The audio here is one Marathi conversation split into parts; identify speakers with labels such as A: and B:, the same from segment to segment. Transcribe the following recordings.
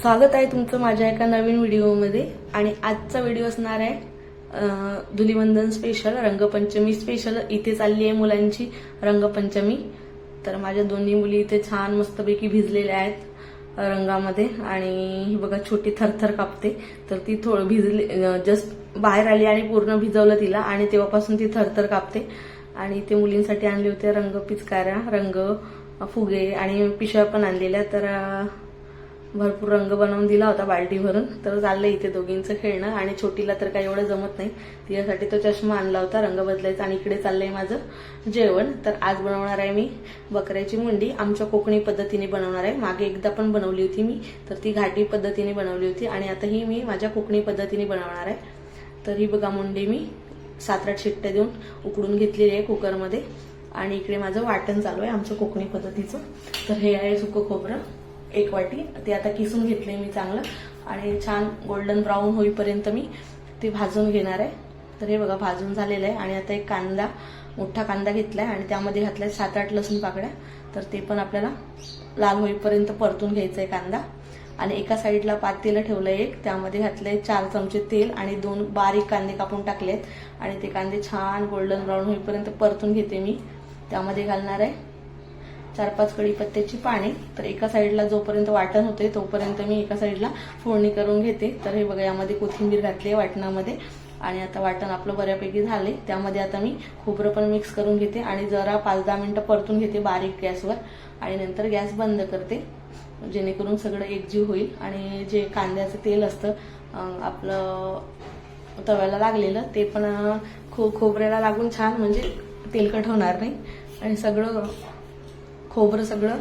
A: स्वागत आहे तुमचं माझ्या एका नवीन व्हिडिओमध्ये. आणि आजचा व्हिडिओ असणार आहे अं, धुलिवंदन स्पेशल रंगपंचमी स्पेशल इथे चालली आहे मुलांची रंगपंचमी. तर माझ्या दोन्ही मुली इथे छान मस्तपैकी भिजलेल्या आहेत रंगामध्ये. आणि ही बघा छोटी थरथर कापते. तर ती थोडं भिजली जस्ट बाहेर आली आणि पूर्ण भिजवलं तिला. आणि तेव्हापासून ती थरथर कापते. आणि ते मुलींसाठी आणले होते रंग पिचकाऱ्या रंग फुगे आणि पिशव्या पण आणलेल्या. तर भरपूर रंग बनवून दिला होता बाल्टी भरून तर चाललं इथे दोघींचं खेळणं. आणि छोटीला तर काही एवढं जमत नाही. तिच्यासाठी तो चष्मा आणला होता रंग बदलायचा. आणि इकडे चाललंय माझं जेवण. तर आज बनवणार आहे मी बकऱ्याची मुंडी. आमच्या कोकणी पद्धतीने बनवणार आहे. मागे एकदा पण बनवली होती मी तर ती घाटी पद्धतीने बनवली होती. आणि आता ही मी माझ्या कोकणी पद्धतीने बनवणार आहे. तर ही बघा मुंडी मी सात आठ शिट्ट्या देऊन उकडून घेतलेली आहे कुकरमध्ये आणि इकडे माझं वाटण चालू आहे आमचं कोकणी पद्धतीचं. तर हे आहे सुकं खोबरं. एक वाटी. ते आता किसून घेतले मी चांगलं. आणि छान गोल्डन ब्राऊन होईपर्यंत मी ते भाजून घेणार आहे. तर हे बघा भाजून झालेलं आहे. आणि आता एक कांदा मोठा कांदा घेतलाय आणि त्यामध्ये घातलाय सात आठ लसूण पाकड्या तर ते पण आपल्याला लाल होईपर्यंत परतून घ्यायचं आहे कांदा. आणि एका साईडला पातेलं ठेवलंय एक. त्यामध्ये घातलंय चार चमचे तेल आणि दोन बारीक कांदे कापून टाकलेत. आणि ते कांदे छान गोल्डन ब्राऊन होईपर्यंत परतून घेते मी. त्यामध्ये घालणार आहे चार पाच कढीपत्त्याची पाने. तर एका साईडला जोपर्यंत वाटण होते तोपर्यंत मी एका साईडला फोडणी करून घेते. तर हे बघा यामध्ये कोथिंबीर घातली आहे वाटणामध्ये. आणि आता वाटण आपलं बऱ्यापैकी झाले त्यामध्ये आता मी खोबरं पण मिक्स करून घेते आणि जरा पाच दहा मिनिटं परतून घेते बारीक गॅसवर. आणि नंतर गॅस बंद करते. जेणेकरून सगळं एकजीव होईल. आणि जे कांद्याचं तेल असतं आपलं तव्याला लागलेलं ते पण खो खोबऱ्याला लागून छान म्हणजे तेलकट होणार नाही. आणि सगळं खोबरं सगळं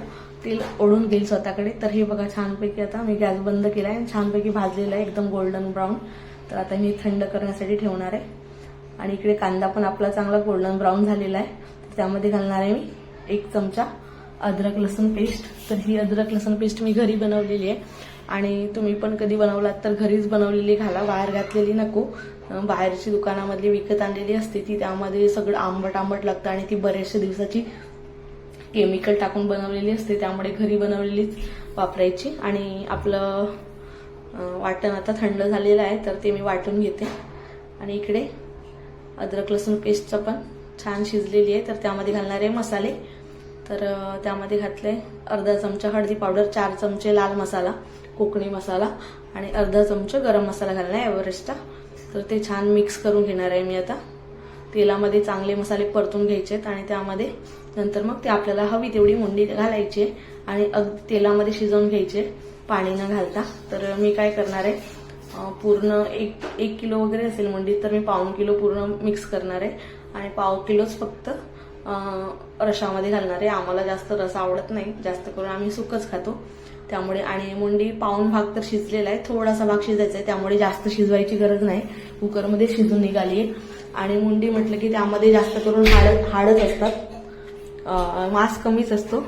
A: तेल ओढून घेईल स्वतःकडे. तर हे बघा छानपैकी आता मी गॅस बंद केला आहे आणि छानपैकी भाजलेला आहे एकदम गोल्डन ब्राऊन. तर आता मी थंड करण्यासाठी ठेवणार आहे. आणि इकडे कांदा पण आपला चांगला गोल्डन ब्राऊन झालेला आहे. त्यामध्ये घालणार आहे मी एक चमचा अद्रक लसूण पेस्ट. तर ही अद्रक लसूण पेस्ट मी घरी बनवलेली आहे. आणि तुम्ही पण कधी बनवलात तर घरीच बनवलेली घाला. बाहेर घातलेली नको. बाहेरची दुकानामधली विकत आणलेली असते ती. त्यामध्ये सगळं आंबट आंबट लागतं आणि ती बऱ्याचशा दिवसाची केमिकल टाकून बनवलेली असते त्यामुळे घरी बनवलेलीच वापरायची. आणि आपलं वाटण आता थंड झालेलं आहे तर ते मी वाटून घेते. आणि इकडे अद्रक लसूण पेस्टचं पण छान शिजलेली आहे तर त्यामध्ये घालणारे मसाले. तर त्यामध्ये घातले अर्धा चमचा हळदी पावडर चार चमचे लाल मसाला कोकणी मसाला आणि अर्धा चमचा गरम मसाला घालणार आहे एव्हरेस्टचा. तर ते छान मिक्स करून घेणार आहे मी आता. तेलामध्ये चांगले मसाले परतून घ्यायचे आहेत आणि त्यामध्ये नंतर मग ते आपल्याला हवी तेवढी मुंडी घालायची आहे आणि अगदी तेलामध्ये शिजवून घ्यायचे पाणी न घालता. तर मी काय करणार आहे पूर्ण एक एक किलो वगैरे असेल मुंडी तर मी पाऊन किलो पूर्ण मिक्स करणार आहे. आणि पाव किलोच फक्त रशामध्ये घालणार आहे. आम्हाला जास्त रस आवडत नाही जास्त करून आम्ही सुकच खातो. त्यामुळे आणि मुंडी पाऊन भाग तर शिजलेला आहे थोडासा भाग शिजायचा आहे त्यामुळे जास्त शिजवायची गरज नाही. कुकरमध्ये शिजून निघाली आहे आणि मुंडी म्हटलं की त्यामध्ये जास्त करून हाड हाडच असतात. मास मांस कमीच असतो.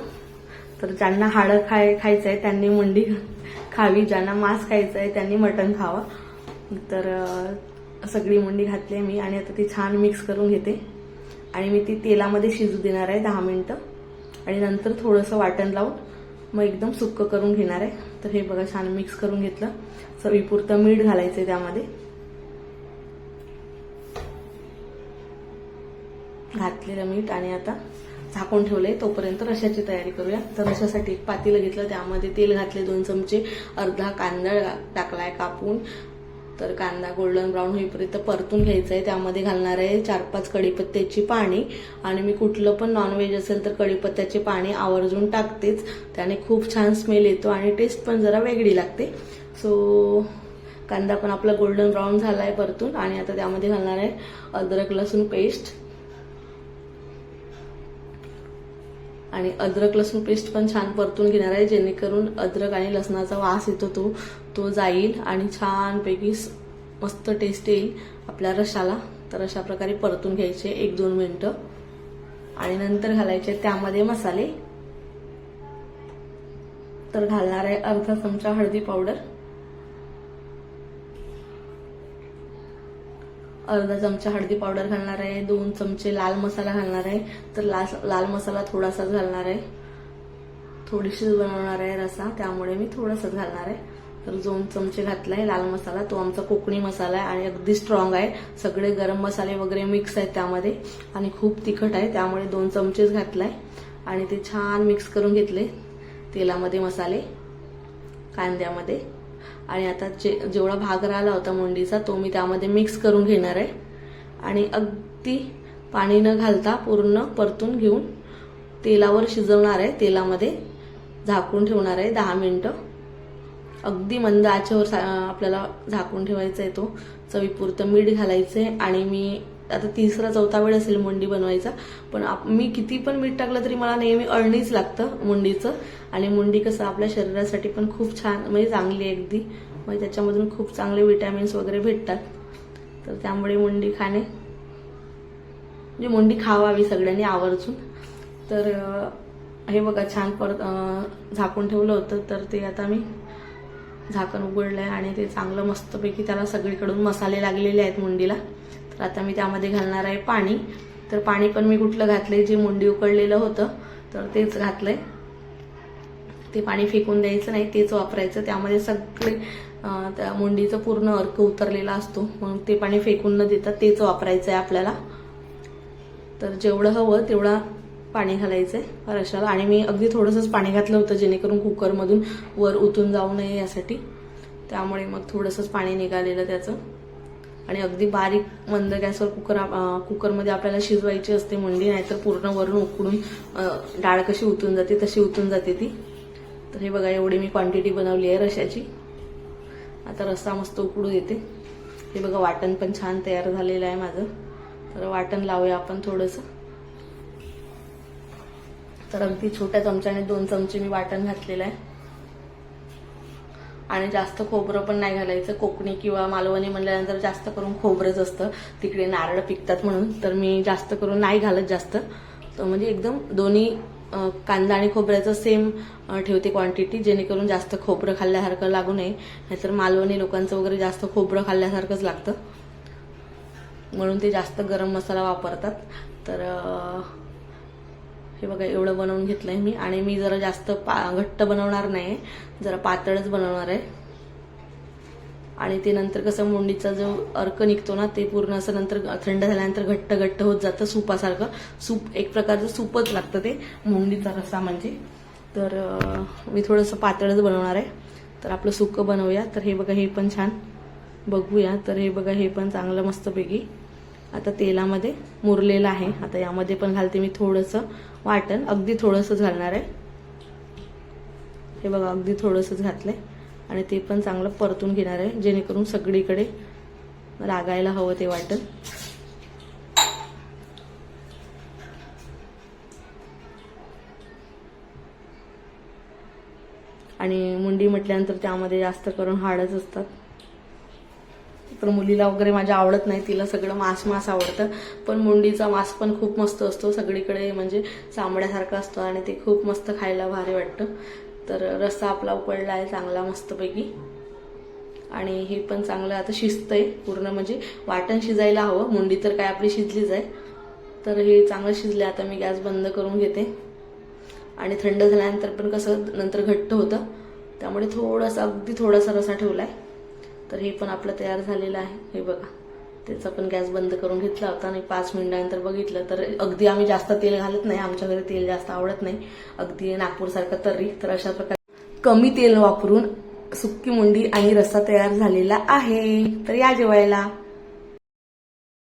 A: तर ज्यांना हाडं खाय खायचं आहे त्यांनी मुंडी खावी. ज्यांना मांस खायचं आहे त्यांनी मटण खावं. तर सगळी मुंडी घातली आहे मी आणि आता ती छान मिक्स करून घेते. आणि मी ती तेलामध्ये शिजू देणार आहे दहा मिनटं. आणि नंतर थोडंसं वाटण लावून मग एकदम सुक्क करून घेणार आहे. तर हे बघा छान मिक्स करून घेतलं. चवीपुरतं मीठ घालायचं आहे त्यामध्ये. घातलेलं मीठ आणि आता झाकून ठेवलंय. तोपर्यंत रशाची तयारी करूया. तर रशासाठी एक पातेलं घेतलं. त्यामध्ये तेल घातले दोन चमचे. अर्धा कांदा टाकलाय कापून. तर कांदा गोल्डन ब्राऊन होईपर्यंत परतून घ्यायचा आहे त्यामध्ये घालणार आहे चार पाच कढीपत्त्याची पाणी. आणि मी कुठलं पण नॉनव्हेज असेल तर कढीपत्त्याची पाणी आवर्जून टाकतेच. त्याने खूप छान स्मेल येतो आणि टेस्ट पण जरा वेगळी लागते. सो कांदा पण आपला गोल्डन ब्राऊन झाला आहे परतून. आणि आता त्यामध्ये घालणार आहे अद्रक लसूण पेस्ट आणि अद्रक लसूण पेस्ट पण छान परतून घेणार आहे जेणेकरून अद्रक आणि लसणाचा वास येतो तो तो जाईल आणि छानपैकी मस्त टेस्ट येईल आपल्या रशाला तर अशा प्रकारे परतून घ्यायचे एक दोन मिनटं. आणि नंतर घालायचे त्यामध्ये मसाले. तर घालणार आहे अर्धा चमचा हळदी पावडर. अर्धा चमचा हळदी पावडर घालणार आहे दोन चमचे लाल मसाला घालणार आहे तर लाल लाल मसाला थोडासाच घालणार आहे. थोडीशीच बनवणार आहे रसा त्यामुळे मी थोडासाच घालणार आहे. तर दोन चमचे घातलाय लाल मसाला तो आमचा कोकणी मसाला आहे आणि अगदी स्ट्रॉंग आहे. सगळे गरम मसाले वगैरे मिक्स आहेत त्यामध्ये आणि खूप तिखट आहे त्यामुळे दोन चमचेच घातलाय. आणि ते छान मिक्स करून घेतले तेलामध्ये मसाले कांद्यामध्ये. आणि आता जे जेवढा भाग राहिला होता मुंडीचा तो मी त्यामध्ये मिक्स करून घेणार आहे. आणि अगदी पाणी न घालता पूर्ण परतून घेऊन तेलावर शिजवणार आहे. तेलामध्ये झाकून ठेवणार आहे दहा मिनटं. अगदी मंद आचेवर सा- आपल्याला झाकून ठेवायचा आहे तो. चवीपुरतं मीठ घालायचं आहे आणि मी आता तिसरा चौथा वेळ असेल मुंडी बनवायचा. पण आप- मी किती पण मीठ टाकलं तरी मला नेहमी अळणीच लागतं मुंडीचं. आणि मुंडी कसं आपल्या शरीरासाठी पण खूप छान म्हणजे चांगली आहे अगदी. म्हणजे त्याच्यामधून खूप चांगले विटॅमिन्स वगैरे भेटतात. तर त्यामुळे मुंडी खाणे म्हणजे मुंडी खावावी सगळ्यांनी आवर्जून. तर हे बघा छान परत झाकून ठेवलं होतं. तर ते आता मी झाकण उघडलं आहे आणि ते चांगलं मस्तपैकी त्याला सगळीकडून मसाले लागलेले आहेत मुंडीला. तर आता मी त्यामध्ये घालणार आहे पाणी. तर पाणी पण मी कुठलं घातलंय? जे मुंडी उकळलेलं होतं तर तेच घातलंय. ते पाणी फेकून द्यायचं नाही तेच वापरायचं. त्यामध्ये सगळे त्या मुंडीचं पूर्ण अर्क उतरलेला असतो. म्हणून ते पाणी फेकून न देता तेच वापरायचं आहे आपल्याला. तर जेवढं हवं तेवढा पाणी घालायचं आहे रशाला आणि मी अगदी थोडंसंच पाणी घातलं होतं जेणेकरून कुकरमधून वर उतून जाऊ नये यासाठी. त्यामुळे मग थोडंसंच पाणी निघालेलं त्याचं. आणि अगदी बारीक मंद गॅसवर कुकर कुकरमध्ये आपल्याला शिजवायची असते मुंडी नाहीतर पूर्ण वरून उकडून डाळ कशी उतून जाते तशी उतून जाते ती. तर हे बघा एवढी मी क्वांटिटी बनवली आहे रशाची आता रस्सा मस्त उकडू देते हे बघा वाटण पण छान तयार झालेलं आहे माझं. तर वाटण लावूया आपण थोडंसं. तर अगदी छोट्या चमच्याने दोन चमचे मी वाटण घातलेलं आहे. आणि जास्त खोबरं पण नाही घालायचं. कोकणी किंवा मालवणी म्हणल्यानंतर जास्त करून खोबरंच असतं. तिकडे नारळ पिकतात म्हणून. तर मी जास्त करून नाही घालत जास्त. तर म्हणजे एकदम दोन्ही कांदा आणि खोबऱ्याचं सेम ठेवते क्वांटिटी जेणेकरून जास्त खोबरं खाल्ल्यासारखं लागू नये. नाहीतर मालवणी लोकांचं वगैरे जास्त खोबरं खाल्ल्यासारखंच लागतं. म्हणून ते जास्त गरम मसाला वापरतात. तर हे बघा एवढं बनवून घेतलंय मी. आणि मी जरा जास्त पा घट्ट बनवणार नाही जरा पातळच बनवणार आहे. आणि ते नंतर कसं मुंडीचा जो अर्क निघतो ना ते पूर्ण असं नंतर थंड झाल्यानंतर घट्ट घट्ट होत जातं सूपासारखं. सूप एक प्रकारचं सूपच लागतं ते मुंडीचा रस्सा म्हणजे. तर मी थोडंसं पातळच बनवणार आहे. तर आपलं सुकं बनवूया. तर हे बघा हे पण छान. बघूया. तर हे बघा हे पण चांगलं मस्तपैकी. आता तेलामध्ये मुरलेलं आहे. आता यामध्ये पण घालते मी थोडंसं वाटण. अगदी थोडंसंच घालणार आहे. हे बघा अगदी थोडंसंच घातलंय. आणि ते पण चांगलं परतून घेणार आहे जेणेकरून सगळीकडे रागायला हवं ते वाटण. आणि मुंडी म्हटल्यानंतर त्यामध्ये जास्त करून हाडच असतात. तर मुलीला वगैरे माझ्या आवडत नाही तिला सगळं मांस मांस आवडतं. पण मुंडीचा मांस पण खूप मस्त असतो सगळीकडे म्हणजे चांबड्यासारखा असतो आणि ते खूप मस्त खायला भारी वाटतं. तर रस्सा आपला उकळला आहे चांगला मस्तपैकी. आणि हे पण चांगलं आता शिजतंय पूर्ण म्हणजे वाटण शिजायला हवं. मुंडी तर काय आपली शिजलीच आहे. तर हे चांगलं शिजलं आता मी गॅस बंद करून घेते. आणि थंड झाल्यानंतर पण कसं नंतर घट्ट होतं. त्यामुळे थोडासा अगदी थोडासा रसा आहे तर हे पण आपलं तयार झालेलं आहे. हे बघा. त्याचा पण गॅस बंद करून घेतला होता आणि पाच मिनिटानंतर बघितलं तर अगदी आम्ही जास्त तेल घालत नाही. आमच्या घरी तेल जास्त आवडत नाही. अगदी नागपूरसारखं तर्री. तर अशा प्रकारे कमी तेल वापरून सुक्की मुंडी आणि रस्सा तयार झालेला आहे. तर या जेवायला.